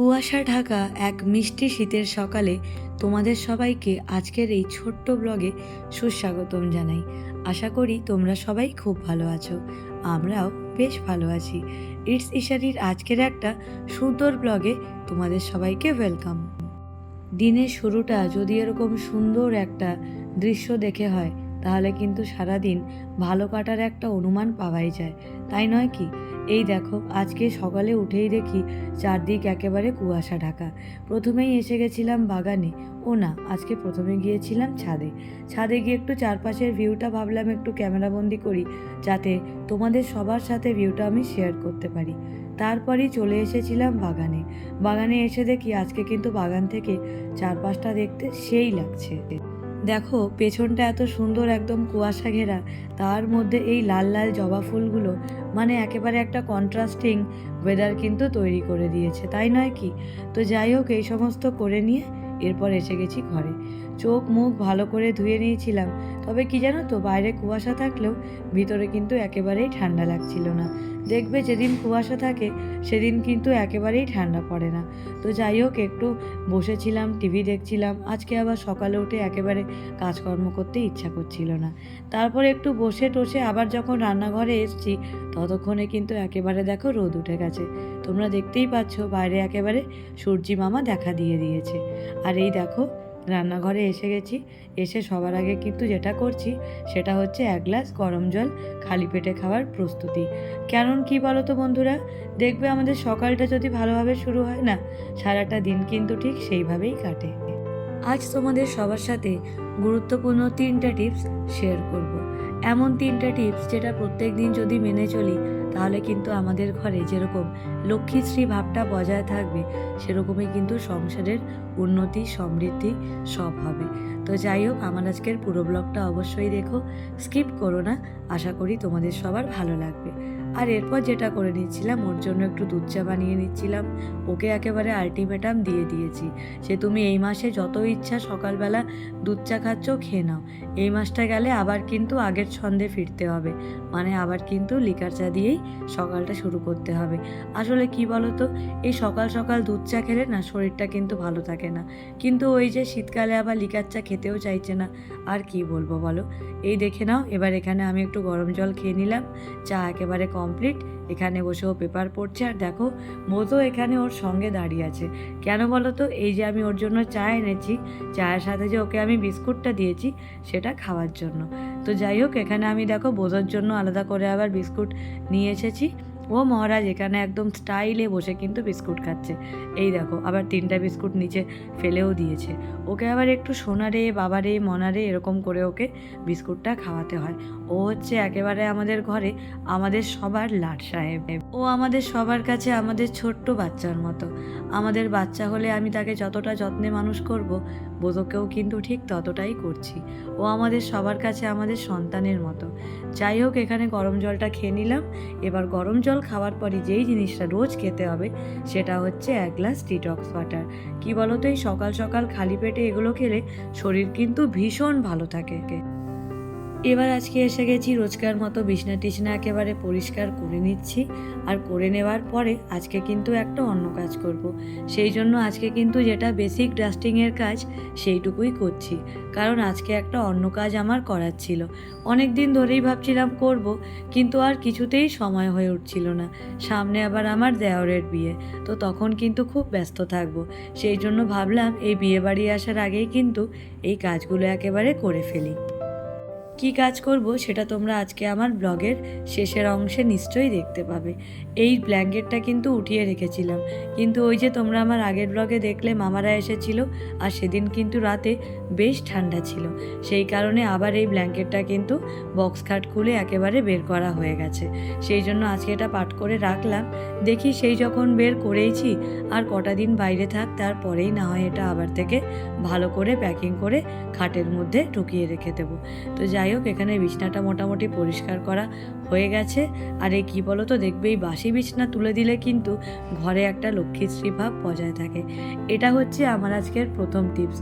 কুয়াশা ঢাকা এক মিষ্টি শীতের সকালে তোমাদের সবাইকে আজকের এই ছোট্ট ব্লগে সুস্বাগতম জানাই। আশা করি তোমরা সবাই খুব ভালো আছো, আমরাও বেশ ভালো আছি। ইটস ইশারির আজকের একটা সুন্দর ব্লগে তোমাদের সবাইকে ওয়েলকাম। দিনের শুরুটা যদি এরকম সুন্দর একটা দৃশ্য দেখে হয়, তাহলে কিন্তু সারাদিন ভালো কাটার একটা অনুমান পাওয়াই যায়। তাই নয় কি? এই দেখো, আজকে সকালে উঠেই দেখি চারদিক একেবারে কুয়াশা ঢাকা। প্রথমেই এসে গেছিলাম বাগানে। ও না, আজকে প্রথমে গিয়েছিলাম ছাদে। ছাদে গিয়ে একটু চারপাশের ভিউটা ভাবলাম একটু ক্যামেরাবন্দি করি, যাতে তোমাদের সবার সাথে ভিউটা আমি শেয়ার করতে পারি। তারপরেই চলে এসেছিলাম বাগানে। বাগানে এসে দেখি আজকে কিন্তু বাগান থেকে চারপাশটা দেখতে সেই লাগছে। দেখো, পেছনটা এত সুন্দর একদম কুয়াশা ঘেরা, তার মধ্যে এই লাল লাল জবা ফুলগুলো মানে একেবারে একটা কন্ট্রাস্টিং ওয়েদার কিন্তু তৈরি করে দিয়েছে, তাই নয় কি? তো যাই হোক, এই সমস্ত করে নিয়ে এরপর এসে গেছি ঘরে। চোখ মুখ ভালো করে ধুয়ে নিয়েছিলাম তবে কি জানো তো, বাইরে কুয়াশা থাকলেও ভিতরে কিন্তু একেবারেই ঠান্ডা লাগছিল না। দেখবে যেদিন কুয়াশা থাকে, সেদিন কিন্তু একেবারেই ঠান্ডা পড়ে না। তো যাই হোক, একটু বসেছিলাম, টিভি দেখছিলাম। আজকে আবার সকালে উঠে একেবারে কাজকর্ম করতে ইচ্ছা করছিল না। তারপরে একটু বসে টসে আবার যখন রান্নাঘরে এসছি, ততক্ষণে কিন্তু একেবারে দেখো রোদ উঠে গেছে। তোমরা দেখতেই পাচ্ছ, বাইরে একেবারে সূর্যি মামা দেখা দিয়ে দিয়েছে। আর এই দেখো রান্নাঘরে এসে গেছি। এসে সবার আগে কিন্তু যেটা করছি, সেটা হচ্ছে এক গ্লাস গরম জল খালি পেটে খাওয়ার প্রস্তুতি। কারণ কি বলো তো বন্ধুরা? দেখবে আমাদের সকালটা যদি ভালোভাবে শুরু হয় না, সারাটা দিন কিন্তু ঠিক সেইভাবেই কাটে। আজ তোমাদের সবার সাথে গুরুত্বপূর্ণ তিনটা টিপস শেয়ার করব। এমন তিনটা টিপস যেটা প্রত্যেক দিন যদি মেনে চলি তাহলে কিন্তু আমাদের ঘরে যেরকম লক্ষ্মীশ্রী ভাবটা বজায় থাকবে, সেরকমই কিন্তু সংসারের উন্নতি, সমৃদ্ধি সব হবে। তো যাই হোক, আমার আজকের পুরো ব্লগটা অবশ্যই দেখো। স্কিপ করো না, আশা করি তোমাদের সবার ভালো লাগবে। আর এরপর যেটা করে নিচ্ছিলাম, ওর জন্য একটু দুধ চা বানিয়ে নিচ্ছিলাম। ওকে একেবারে আলটিমেটাম দিয়ে দিয়েছি। সে, তুমি এই মাসে যত ইচ্ছা সকালবেলা দুধ চা খাচ্ছ, খেয়ে নাও। এই মাসটা গেলে আবার কিন্তু আগের ছন্দে ফিরতে হবে। মানে আবার কিন্তু লিকার চা দিয়েই সকালটা শুরু করতে হবে। আসলে কি বলো তো এই সকাল সকাল দুধ চা খেলে না শরীরটা কিন্তু ভালো থাকে না। কিন্তু ওই যে শীতকালে আবার লিকার চা খেতেও চাইছে না, আর কি বলব বলো? এই দেখে নাও, এবার এখানে আমি একটু গরম জল খেয়ে নিলাম। চা একেবারে কমপ্লিট এখানে ও পেপার পড়ছে। আর দেখো মতো এখানে ওর সঙ্গে দাঁড়িয়ে আছে। কেন বলো তো এই যে আমি ওর জন্য চা এনেছি, চায়ের সাথে যে ওকে আমি বিস্কুটটা দিয়েছি, সেটা খাওয়ার জন্য। তো যাই হোক, এখানে আমি দেখো, বোঝার জন্য আলাদা করে আবার বিস্কুট নিয়ে এসেছি। ও মহারাজ, এখানে একদম স্টাইলে বসে কিন্তু বিস্কুট খাচ্ছে। এই দেখো, আবার তিনটা বিস্কুট নিচে ফেলেও দিয়েছে। ওকে আবার একটু সোনারে, বাবারে, মনারে এরকম করে ওকে বিস্কুটটা খাওয়াতে হয়। ও হচ্ছে একেবারে আমাদের ঘরে আমাদের সবার লাট সাহেব। ও আমাদের সবার কাছে আমাদের ছোট্ট বাচ্চার মতো। আমাদের বাচ্চা হলে আমি তাকে যতটা যত্নে মানুষ করব বোধকেও কিন্তু ঠিক ততটাই করছি। ও আমাদের সবার কাছে আমাদের সন্তানের মতো। যাই হোক, এখানে গরম জলটা খেয়ে নিলাম। এবার গরম জল খাওয়ার পরে যেই জিনিসটা রোজ খেতে হবে, সেটা হচ্ছে এক গ্লাস ডিটক্স ওয়াটার কি বলতো, এই সকাল সকাল খালি পেটে এগুলো খেলে শরীর কিন্তু ভীষণ ভালো থাকে। এবার আজকে এসে গেছি রোজকার মতো বিছনা টিছনা একেবারে পরিষ্কার করে নিচ্ছি আর করে নেওয়ার পরে আজকে কিন্তু একটা অন্য কাজ করব। সেই জন্য আজকে কিন্তু যেটা বেসিক ডাস্টিংয়ের কাজ সেইটুকুই করছি। কারণ আজকে একটা অন্য কাজ আমার করার ছিল। অনেক দিন ধরেই ভাবছিলাম করব, কিন্তু আর কিছুতেই সময় হয়ে উঠছিল না। সামনে আবার আমার দেওরের বিয়ে, তো তখন কিন্তু খুব ব্যস্ত থাকব। সেই জন্য ভাবলাম এই বিয়ে বাড়ি আসার আগেই কিন্তু এই কাজগুলো একেবারে করে ফেলি। কি কাজ করব সেটা তোমরা আজকে আমার ব্লগের শেষের অংশে নিশ্চয়ই দেখতে পাবে। এই ব্ল্যাঙ্কেটটা কিন্তু উঠিয়ে রেখেছিলাম। কিন্তু ওই যে তোমরা আমার আগের ব্লগে দেখলে মামারা এসেছিল, আর সেদিন কিন্তু রাতে বেশ ঠান্ডা ছিল। সেই কারণে আবার এই ব্ল্যাঙ্কেটটা কিন্তু বক্স খাট খুলে একেবারে বের করা হয়ে গেছে। সেই জন্য আজকে এটা পাট করে রাখলাম। দেখি সেই যখন বের করেইছি, আর কটা দিন বাইরে থাক, তারপরেই না হয় এটা আবার থেকে ভালো করে প্যাকিং করে খাটের মধ্যে ঢুকিয়ে রেখে দেবো। তো যাই হোক, এখানে বিছনাটা মোটামুটি পরিষ্কার করা হয়ে গেছে। আর এই কী বলো তো দেখবে এই বাসি বিছনা তুলে দিলে কিন্তু ঘরে একটা লক্ষ্মীশ্রী ভাব বজায় থাকে। এটা হচ্ছে আমার আজকের প্রথম টিপস।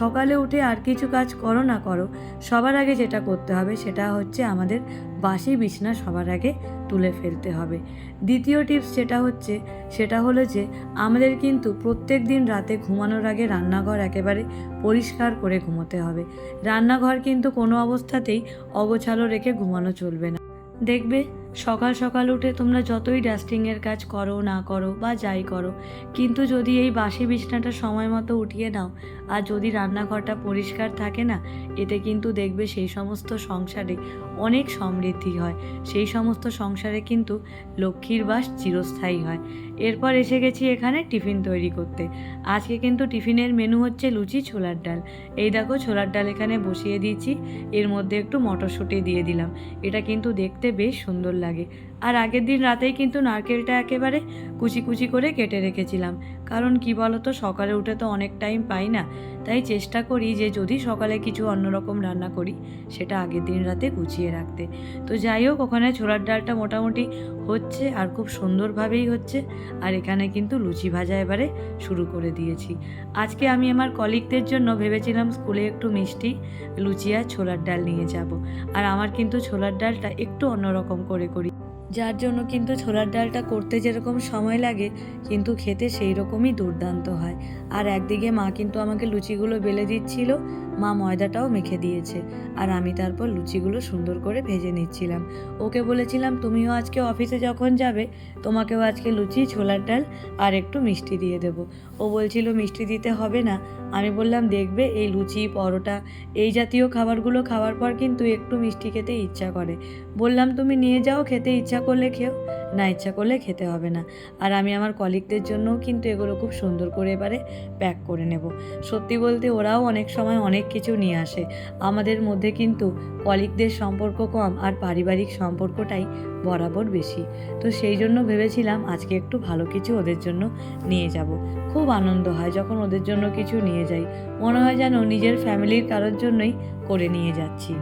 সকালে উঠে আর কিছু কাজ করো না করো, সবার আগে যেটা করতে হবে সেটা হচ্ছে আমাদের বাসি বিছনা সবার আগে তুলে ফেলতে হবে। দ্বিতীয় টিপস যেটা হচ্ছে, সেটা হলো যে আমাদের কিন্তু প্রত্যেক দিন রাতে ঘুমানোর আগে রান্নাঘর একেবারে পরিষ্কার করে ঘুমোতে হবে। রান্নাঘর কিন্তু কোনো অবস্থাতেই অগোছালো রেখে ঘুমানো চলবে না। দেখবে, সকাল সকাল উঠে তোমরা যতই ডাস্টিংয়ের কাজ করো, না করো বা যাই করো, কিন্তু যদি এই বাসি বিছনাটা সময় মতো উঠিয়ে নাও আর যদি রান্নাঘরটা পরিষ্কার থাকে না, এতে কিন্তু দেখবে সেই সমস্ত সংসারে অনেক সমৃদ্ধি হয়। সেই সমস্ত সংসারে কিন্তু লক্ষ্মীর বাস চিরস্থায়ী হয়। এরপর এসে গেছি এখানে টিফিন তৈরি করতে। আজকে কিন্তু টিফিনের মেনু হচ্ছে লুচি, ছোলার ডাল। এই দেখো, ছোলার ডাল এখানে বসিয়ে দিয়েছি। এর মধ্যে একটু মটরশুঁটি দিয়ে দিলাম। এটা কিন্তু দেখতে বেশ সুন্দর লাগে। আর আগের দিন রাতেই কিন্তু নারকেলটা একেবারে কুচি কুচি করে কেটে রেখেছিলাম। কারণ কি বলতো, সকালে উঠে তো অনেক টাইম পাই না। তাই চেষ্টা করি যে যদি সকালে কিছু অন্যরকম রান্না করি, সেটা আগের দিন রাতে গুছিয়ে রাখতে। তো যাই হোক, ওখানে ছোলার ডালটা মোটামুটি হচ্ছে আর খুব সুন্দরভাবেই হচ্ছে। আর এখানে কিন্তু লুচি ভাজা এবারে শুরু করে দিয়েছি। আজকে আমি আমার কলিগদের জন্য ভেবেছিলাম স্কুলে একটু মিষ্টি, লুচি আর ছোলার ডাল নিয়ে যাব। আর আমার কিন্তু ছোলার ডালটা একটু অন্যরকম করে করি। যার জন্য কিন্তু ছোলার ডালটা করতে যেরকম সময় লাগে, কিন্তু খেতে সেই রকমই দুর্দান্ত হয়। আর একদিকে মা কিন্তু আমাকে লুচিগুলো বেলে দিচ্ছিল মা ময়দাটাও মেখে দিয়েছে আর আমি তারপর লুচিগুলো সুন্দর করে ভেজে নিচ্ছিলাম। ওকে বলেছিলাম, তুমিও আজকে অফিসে যখন যাবে, তোমাকেও আজকে লুচি, ছোলার ডাল আর একটু মিষ্টি দিয়ে দেবো। ও বলছিল, মিষ্টি দিতে হবে না। আমি বললাম, দেখবে, এই লুচি, পরোটা, এই জাতীয় খাবারগুলো খাওয়ার পর কিন্তু একটু মিষ্টি খেতে ইচ্ছা করে। বললাম, তুমি নিয়ে যাও, খেতে ইচ্ছা করলে খেও। না ইচ্ছা করলে খেতে হবে না। আর আমি আমার কলিগদের জন্যও কিন্তু এগুলো খুব সুন্দর করে এবারে প্যাক করে নেব। সত্যি বলতে ওরাও অনেক সময় অনেক কিছু নিয়ে আসে। আমাদের মধ্যে কিন্তু কলিগদের সম্পর্ক কম আর পারিবারিক সম্পর্কটাই বরাবর বেশি। তো সেই জন্য ভেবেছিলাম আজকে একটু ভালো কিছু ওদের জন্য নিয়ে যাব। খুব আনন্দ হয় যখন ওদের জন্য কিছু নিয়ে যাই। মনে হয় যেন নিজের ফ্যামিলির কারোর জন্যই করে নিয়ে যাচ্ছি।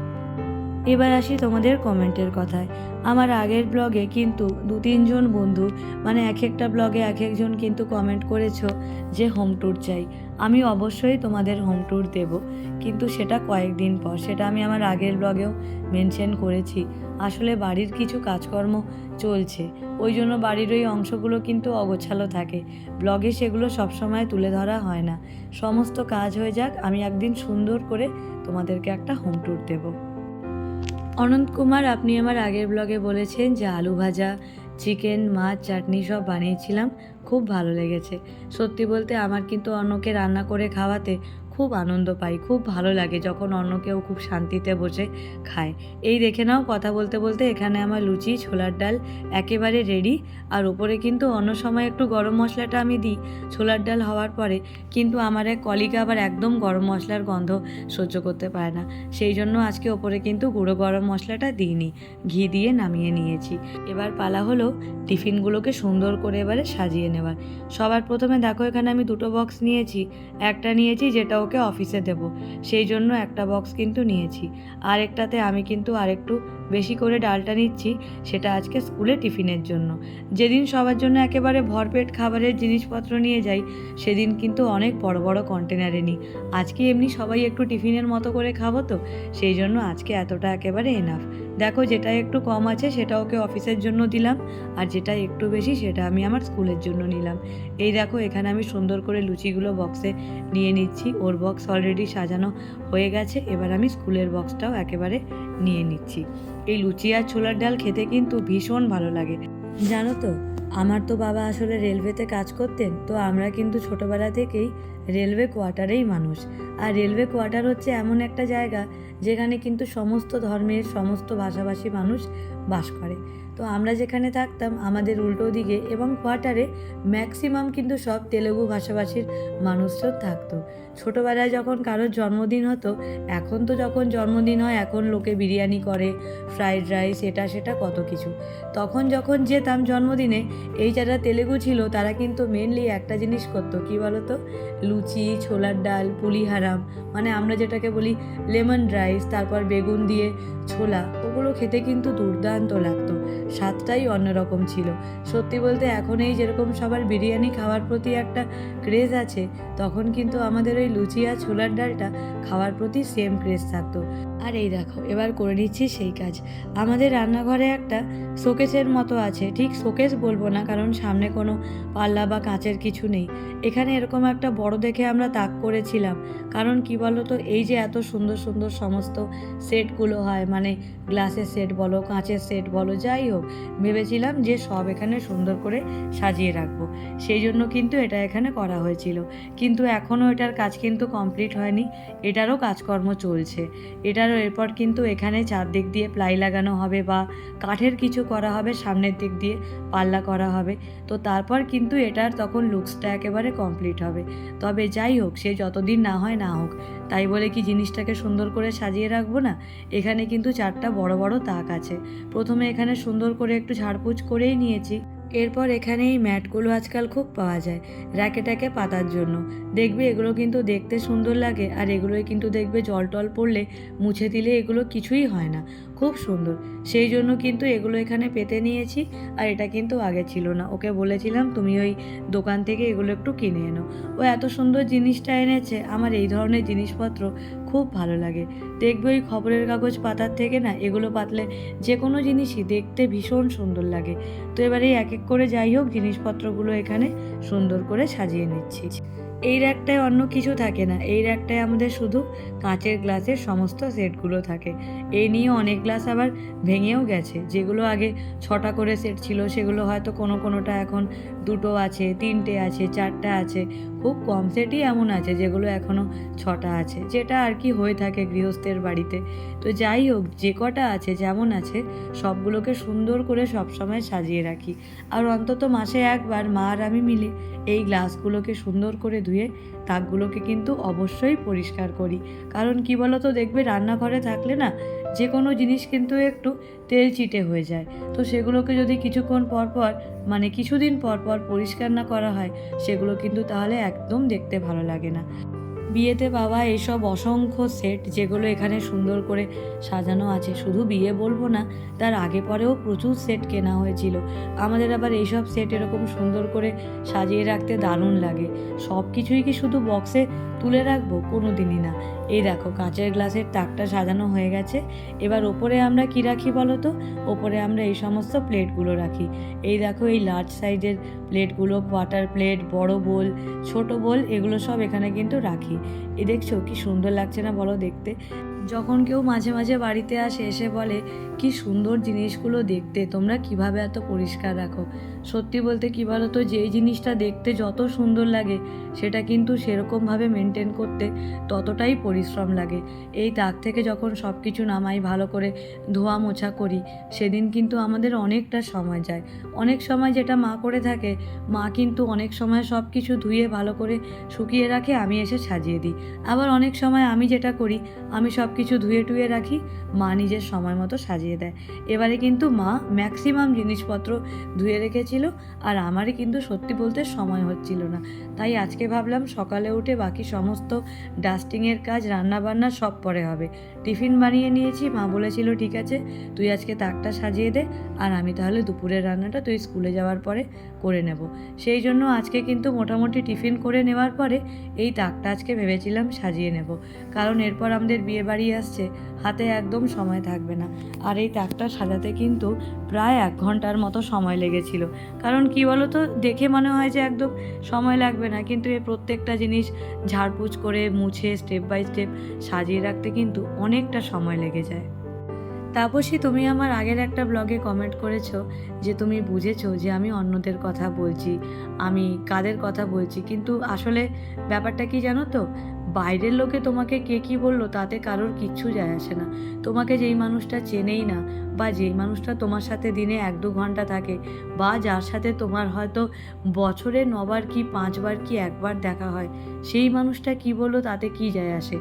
এবার আসি তোমাদের কমেন্টের কথায়। আমার আগের ব্লগে কিন্তু দু তিনজন বন্ধু মানে এক একটা ব্লগে এক একজন কিন্তু কমেন্ট করেছ যে হোম ট্যুর চাই। আমি অবশ্যই তোমাদের হোম ট্যুর দেব, কিন্তু সেটা কয়েকদিন পর। সেটা আমি আমার আগের ব্লগেও মেনশন করেছি। আসলে বাড়ির কিছু কাজকর্ম চলছে, ওই জন্য বাড়ির ওই অংশগুলো কিন্তু অগোছালো থাকে। ব্লগে সেগুলো সবসময় তুলে ধরা হয় না। সমস্ত কাজ হয়ে যাক, আমি একদিন সুন্দর করে তোমাদেরকে একটা হোম ট্যুর দেবো। অনন্ত কুমার, আপনি আমার আগের ব্লগে বলেছেন যে আলু ভাজা, চিকেন, মাছ, চাটনি সব বানিয়েছিলাম। খুব ভালো লেগেছে। সত্যি বলতে আমার কিন্তু অন্যকে রান্না করে খাওয়াতে খুব আনন্দ পাই, খুব ভালো লাগে যখন অন্য কেউ খুব শান্তিতে বসে খায়। এই দেখে নাও কথা বলতে বলতে এখানে আমার লুচি, ছোলার ডাল একেবারে রেডি আর ওপরে কিন্তু অন্য সময় একটু গরম মশলাটা আমি দিই ছোলার ডাল হওয়ার পরে, কিন্তু আমার এক কলিকা আবার একদম গরম মশলার গন্ধ সহ্য করতে পারে না। সেই জন্য আজকে ওপরে কিন্তু গুঁড়ো গরম মশলাটা দিইনি, ঘি দিয়ে নামিয়ে নিয়েছি। এবার পালা হলো টিফিনগুলোকে সুন্দর করে এবারে সাজিয়ে নেওয়ার। সবার প্রথমে দেখো এখানে আমি দুটো বক্স নিয়েছি, একটা নিয়েছি যেটা ওকে অফিসে দেব। সেই জন্য একটা বক্স কিন্তু নিয়েছি। আর একটাতে আমি কিন্তু আরেকটু বেশি করে ডালটা নিচ্ছি, সেটা আজকে স্কুলে টিফিনের জন্য। যেদিন সবার জন্য একেবারে ভরপেট খাবারের জিনিসপত্র নিয়ে যাই, সেদিন কিন্তু অনেক বড় বড় কন্টেনারে নিই। আজকে এমনি সবাই একটু টিফিনের মতো করে খাব তো, সেই জন্য আজকে এতটা একেবারে এনাফ দেখো যেটা একটু কম আছে সেটা ওকে অফিসের জন্য দিলাম, আর যেটা একটু বেশি সেটা আমি আমার স্কুলের জন্য নিলাম। এই দেখো এখানে আমি সুন্দর করে লুচিগুলো বক্সে নিয়ে নিচ্ছি, ওর বক্স অলরেডি সাজানো হয়ে গেছে, এবার আমি স্কুলের বক্সটাও একেবারে নিয়ে নিচ্ছি। এই লুচি আর ছোলার ডাল খেতে কিন্তু ভীষণ ভালো লাগে। জানো তো আমার তো বাবা আসলে রেলওয়েতে কাজ করতেন, তো আমরা কিন্তু ছোটোবেলা থেকেই রেলওয়ে কোয়ার্টারেই মানুষ। আর রেলওয়ে কোয়ার্টার হচ্ছে এমন একটা জায়গা যেখানে কিন্তু সমস্ত ধর্মের, সমস্ত ভাষাভাষী মানুষ বাস করে। তো আমরা যেখানে থাকতাম, আমাদের উল্টো দিকে এবং কোয়ার্টারে ম্যাক্সিমাম কিন্তু সব তেলেগু ভাষাভাষীর মানুষজন থাকতো। ছোটোবেলায় যখন কারোর জন্মদিন হতো, এখন তো যখন জন্মদিন হয়, এখন লোকে বিরিয়ানি করে ফ্রাইড রাইস এটা সেটা কত কিছু। তখন যখন যেতাম জন্মদিনে, এই যারা তেলেগু ছিল, তারা কিন্তু মেনলি একটা জিনিস করতো, কী বলতো? লুচি, ছোলার ডাল পুলিহারাম মানে আমরা যেটাকে বলি লেমন রাইস, তারপর বেগুন দিয়ে ছোলা, ওগুলো খেতে কিন্তু দুর্দান্ত লাগতো। স্বাদটাই অন্যরকম ছিল। সত্যি বলতে এখন এই যেরকম সবার বিরিয়ানি খাওয়ার প্রতি একটা ক্রেজ আছে, তখন কিন্তু আমাদের ওই লুচি আর ছোলার ডালটা খাওয়ার প্রতি সেম ক্রেজ থাকতো। আর এই দেখো, এবার করে নিচ্ছি সেই কাজ। আমাদের রান্নাঘরে একটা শোকেসের মতো আছে। ঠিক শোকেস বলব না, কারণ সামনে কোনো পাল্লা বা কাঁচের কিছু নেই। এখানে এরকম একটা বড় দেখে আমরা তাক করেছিলাম। কারণ কি তো এই যে এত সুন্দর সুন্দর সমস্ত সেটগুলো হয় মানে গ্লাসের সেট বলো, কাঁচের সেট বলো যাই হোক, ভেবেছিলাম যে সব এখানে সুন্দর করে সাজিয়ে রাখব। সেই জন্য কিন্তু এটা এখানে করা হয়েছিল। কিন্তু এখনও এটার কাজ কিন্তু কমপ্লিট হয়নি। এটারও কাজকর্ম চলছে। এটারও এরপর কিন্তু এখানে চারদিক দিয়ে প্লাই লাগানো হবে বা কাঠের কিছু করা হবে, সামনের দিক দিয়ে পাল্লা করা হবে। তো তারপর কিন্তু এটার তখন লুকসটা একেবারে কমপ্লিট হবে। তবে যাই হোক, সে যতদিন না হয় না হোক তাই বলে কি জিনিসটাকে সুন্দর করে সাজিয়ে রাখব না? এখানে কিন্তু চারটা বড় বড় তাক আছে। প্রথমে এখানে সুন্দর করে একটু ঝাড়পুছ করেই নিয়েছি। এরপর এখানে এই ম্যাটগুলো আজকাল খুব পাওয়া যায়, র্যাকেটাকে পাতার জন্য। দেখবে এগুলো কিন্তু দেখতে সুন্দর লাগে আর এগুলোই কিন্তু দেখবে জল টল পড়লে মুছে দিলে এগুলো কিছুই হয় না। খুব সুন্দর। সেই জন্য কিন্তু এগুলো এখানে পেতে নিয়েছি আর এটা কিন্তু আগে ছিল না। ওকে বলেছিলাম, তুমি ওই দোকান থেকে এগুলো একটু কিনে এনো। ও এত সুন্দর জিনিসটা এনেছে, আমার এই ধরনের জিনিসপত্র খুব ভালো লাগে। দেখবে ওই খবরের কাগজ পাতার থেকে না, এগুলো পাতলে যে কোনো জিনিসই দেখতে ভীষণ সুন্দর লাগে। তো এবারে এক এক করে যাই হোক, জিনিসপত্রগুলো এখানে সুন্দর করে সাজিয়ে নিচ্ছি। এই র্যাকটায় অন্য কিছু থাকে না। এই র্যাকটায় আমাদের শুধু কাঁচের গ্লাসের সমস্ত সেটগুলো থাকে। এই নিয়ে অনেক গ্লাস আবার ভেঙেও গেছে। যেগুলো আগে ছটা করে সেট ছিল, সেগুলো হয়তো কোনো কোনোটা এখন দুটো আছে, তিনটে আছে, চারটা আছে। খুব কম সেটই এমন আছে যেগুলো এখনও ছটা আছে। যেটা আর কি হয়ে থাকে গৃহস্থের বাড়িতে। তো যাই হোক, যে কটা আছে, যেমন আছে, সবগুলোকে সুন্দর করে সবসময় সাজিয়ে রাখি। আর অন্তত মাসে একবার মা আর আমি মিলে এই গ্লাসগুলোকে সুন্দর করে ধুয়ে তাকগুলোকে কিন্তু অবশ্যই পরিষ্কার করি। কারণ কি বলো তো দেখবে রান্নাঘরে থাকলে না যে কোনো জিনিস কিন্তু একটু তেল চিটে হয়ে যায়। তো সেগুলোকে যদি কিছুক্ষণ পরপর পর মানে কিছুদিন পরপর পর পরিষ্কার না করা হয়, সেগুলো কিন্তু তাহলে একদম দেখতে ভালো লাগে না। বিয়েতে পাওয়া এইসব অসংখ্য সেট যেগুলো এখানে সুন্দর করে সাজানো আছে, শুধু বিয়ে বলব না, তার আগে পরেও প্রচুর সেট কেনা হয়েছিল। আমাদের আবার এইসব সেট এরকম সুন্দর করে সাজিয়ে রাখতে দারুণ লাগে। সব কিছুই কি শুধু বক্সে তুলে রাখব? কোনো দিনই না। এই দেখো, কাঁচের গ্লাসের তাকটা সাজানো হয়ে গেছে। এবার ওপরে আমরা কি রাখি বলো তো? ওপরে আমরা এই সমস্ত প্লেটগুলো রাখি। এই দেখো, এই লার্জ সাইজের প্লেটগুলো ওয়াটার প্লেট বড় বোল ছোট বোল এগুলো সব এখানে কিন্তু রাখি। এ দেখছ কি সুন্দর লাগছে না বলো দেখতে? যখন কেউ মাঝে মাঝে বাড়িতে আসে, এসে বলে, কি সুন্দর জিনিসগুলো দেখতে, তোমরা কীভাবে এত পরিষ্কার রাখো? সত্যি বলতে কি বলো তো যেই জিনিসটা দেখতে যত সুন্দর লাগে, সেটা কিন্তু সেরকমভাবে মেনটেন করতে ততটাই পরিশ্রম লাগে। এই তাক থেকে যখন সব কিছু নামাই, ভালো করে ধোয়া মোছা করি, সেদিন কিন্তু আমাদের অনেকটা সময় যায়। অনেক সময় যেটা মা করে থাকে, মা কিন্তু অনেক সময় সব কিছু ধুয়ে, ভালো করে শুকিয়ে রাখে, আমি এসে সাজিয়ে দিই। আবার অনেক সময় আমি যেটা করি, আমি সব কিছু ধুয়ে টুয়ে রাখি, মা নিজের সময় মতো সাজিয়ে দেয়। এবারে কিন্তু মা ম্যাক্সিমাম জিনিসপত্র ধুয়ে রেখেছিল আর আমারই কিন্তু সত্যি বলতে সময় হচ্ছিল না। তাই আজকে ভাবলাম সকালে উঠে বাকি সমস্ত ডাস্টিংয়ের কাজ রান্না বান্না সব পরে হবে। টিফিন বানিয়ে নিয়েছি। মা বলেছিল, ঠিক আছে, তুই আজকে তাকটা সাজিয়ে দে, আর আমি তাহলে দুপুরের রান্নাটা তুই স্কুলে যাওয়ার পরে করে নেব। সেই জন্য আজকে কিন্তু মোটামুটি টিফিন করে নেওয়ার পরে এই তাকটা আজকে ভেবেছিলাম সাজিয়ে নেব। কারণ এরপর আমাদের বিয়ে বাড়ি আসছে, হাতে একদম সময় থাকবে না। আর এই তাকটা সাজাতে কিন্তু প্রায় এক ঘণ্টার মতো সময় লেগেছিল। কারণ কি বলো তো দেখে মনে হয় যে একদম সময় লাগবে না। কিন্তু এই প্রত্যেকটা জিনিস ঝাড়পুছ করে মুছে স্টেপ বাই স্টেপ সাজিয়ে রাখতে কিন্তু অনেকটা সময় লেগে যায়। তাপসী, তুমি আমার আগের একটা ব্লগে কমেন্ট করেছ যে তুমি বুঝেছ যে আমি অন্যদের কথা বলছি, আমি কাদের কথা বলছি, কিন্তু আসলে ব্যাপারটা কি জানো তো? বাইরের লোকে তোমাকে কে কী বলল তাতে কারোর কিচ্ছু যায় আসে না। তোমাকে যেই মানুষটা চেনেই না বা যেই মানুষটা তোমার সাথে দিনে এক দু ঘণ্টা থাকে বা যার সাথে তোমার হয়তো বছরে নবার কি পাঁচবার কি একবার দেখা হয়, সেই মানুষটা কি বলল তাতে কি যায় আসে?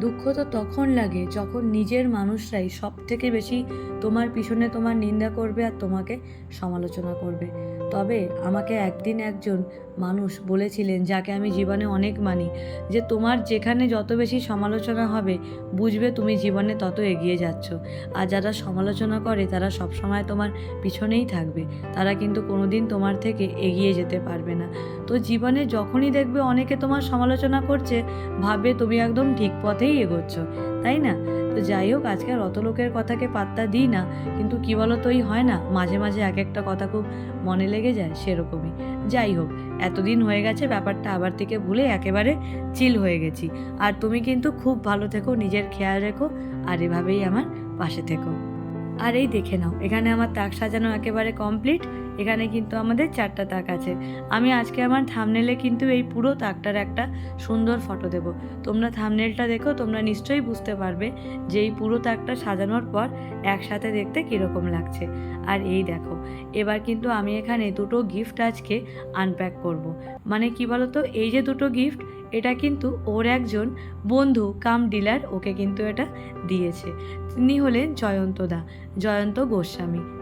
দুঃখ তো তখন লাগে যখন নিজের মানুষরাই সব থেকে বেশি তোমার পিছনে তোমার নিন্দা করবে আর তোমাকে সমালোচনা করবে। তবে আমাকে একদিন একজন মানুষ বলেছিলেন, যাকে আমি জীবনে অনেক মানি, যে তোমার যেখানে যত বেশি সমালোচনা হবে, বুঝবে তুমি জীবনে তত এগিয়ে যাচ্ছ। আর যারা সমালোচনা করে, তারা সবসময় তোমার পিছনেই থাকবে। তারা কিন্তু কোনোদিন তোমার থেকে এগিয়ে যেতে পারবে না। তো জীবনে যখনই দেখবে অনেকে তোমার সমালোচনা করছে, ভাববে তুমি একদম ঠিক পথেই এগোচ্ছ, তাই না? তো যাই হোক, আজকে আর অত লোকের কথাকে পাত্তা দিই না। কিন্তু কি বলো তো ওই হয় না, মাঝে মাঝে এক একটা কথা খুব মনে লেগে যায় সেরকমই। যাই হোক, এতদিন হয়ে গেছে, ব্যাপারটা আবার থেকে ভুলে একেবারে চিল হয়ে গেছি। আর তুমি কিন্তু খুব ভালো থেকো, নিজের খেয়াল রেখো, আর এভাবেই আমার পাশে থেকো। আর এই দেখে নাও, এখানে আমার তাক সাজানো একেবারে কমপ্লিট এখানে কিন্তু আমাদের চারটা তাক আছে। আমি আজকে আমার থামনেলে কিন্তু এই পুরো তাকটার একটা সুন্দর ফটো দেব। তোমরা থামনেলটা দেখো, তোমরা নিশ্চয়ই বুঝতে পারবে যে এই পুরো তাকটা সাজানোর পর একসাথে দেখতে কীরকম লাগছে। আর এই দেখো, এবার কিন্তু আমি এখানে দুটো গিফট আজকে আনপ্যাক করব। মানে কি বলতো, এই যে দুটো গিফট এটা কিন্তু ওর একজন বন্ধু, কাম ডিলার, ওকে কিন্তু এটা দিয়েছে। তিনি হলেন জয়ন্ত দা জয়ন্ত গোস্বামী।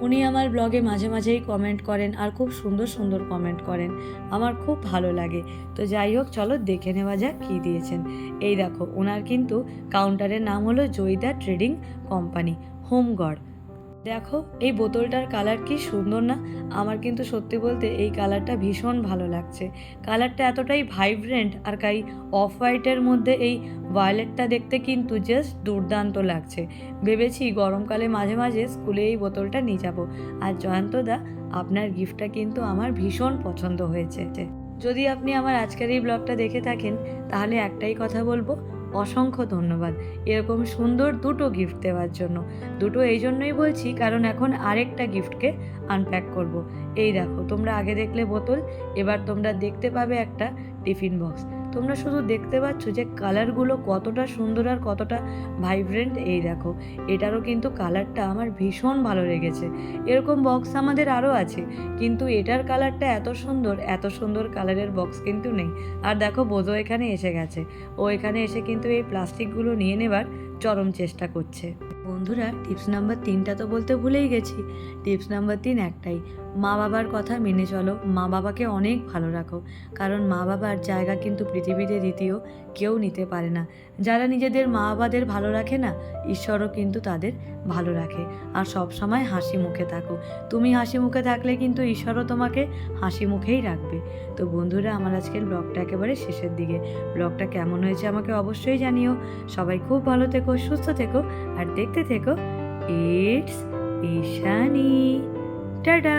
উনি আমার ব্লগে মাঝে মাঝেই কমেন্ট করেন আর খুব সুন্দর সুন্দর কমেন্ট করেন। আমার খুব ভালো লাগে। তো যাই হোক, চলো দেখে নেওয়া যাক কী দিয়েছেন। এই দেখো ওনার কিন্তু কাউন্টারের নাম হলো জয়িতা ট্রেডিং কোম্পানি হোমগড় দেখো, এই বোতলটার কালার কি সুন্দর না? আমার কিন্তু সত্যি বলতে এই কালারটা ভীষণ ভালো লাগছে। কালারটা এতটাই ভাইব্রেন্ট আর কাই অফ হোয়াইটের মধ্যে এই ভায়োলেটটা দেখতে কিন্তু জাস্ট দুর্দান্ত লাগছে। ভেবেছি গরমকালে মাঝে মাঝে স্কুলে এই বোতলটা নিয়ে যাব। আর জয়ন্তদা আপনার গিফটটা কিন্তু আমার ভীষণ পছন্দ হয়েছে। যদি আপনি আমার আজকের এই ব্লগটা দেখে থাকেন, তাহলে একটাই কথা বলব অসংখ্য ধন্যবাদ। এরকম সুন্দর দুটো গিফট দেওয়ার জন্য। দুটো এই জন্যই বলছি, কারণ এখন আরেকটা গিফটকে আনপ্যাক করব। এই দেখো, তোমরা আগে দেখলে বোতল, এবার তোমরা দেখতে পাবে একটা টিফিন বক্স তোমরা শুধু দেখতে পাচ্ছ যে কালারগুলো কতটা সুন্দর আর কতটা ভাইব্রেন্ট এই দেখো, এটারও কিন্তু কালারটা আমার ভীষণ ভালো লেগেছে। এরকম বক্স আমাদের আরও আছে, কিন্তু এটার কালারটা এত সুন্দর এত সুন্দর কালারের বক্স কিন্তু নেই। আর দেখো বোধো এখানে এসে গেছে। ও এখানে এসে কিন্তু এই প্লাস্টিকগুলো নিয়ে নেবার চরম চেষ্টা করছে। বন্ধুরা টিপস নাম্বার তিনটা তো বলতে ভুলেই গেছি। টিপস নাম্বার তিন একটাই মা বাবার কথা মেনে চলো। মা বাবাকে অনেক ভালো রাখো। কারণ মা বাবার জায়গা কিন্তু পৃথিবীতে দ্বিতীয় কেউ নিতে পারে না। যারা নিজেদের মা বাবাদের ভালো রাখে না, ঈশ্বরও কিন্তু তাদের ভালো রাখে। আর সব সময় হাসি মুখে থাকো। তুমি হাসি মুখে থাকলে কিন্তু ঈশ্বরও তোমাকে হাসি মুখেই রাখবে। তো বন্ধুরা, আমার আজকের ব্লগটা একেবারে শেষের দিকে। ব্লগটা কেমন হয়েছে আমাকে অবশ্যই জানিও। সবাই খুব ভালো থেকো, সুস্থ থেকো, আর দেখতে থেকো, ইটস ঈশানি। টাটা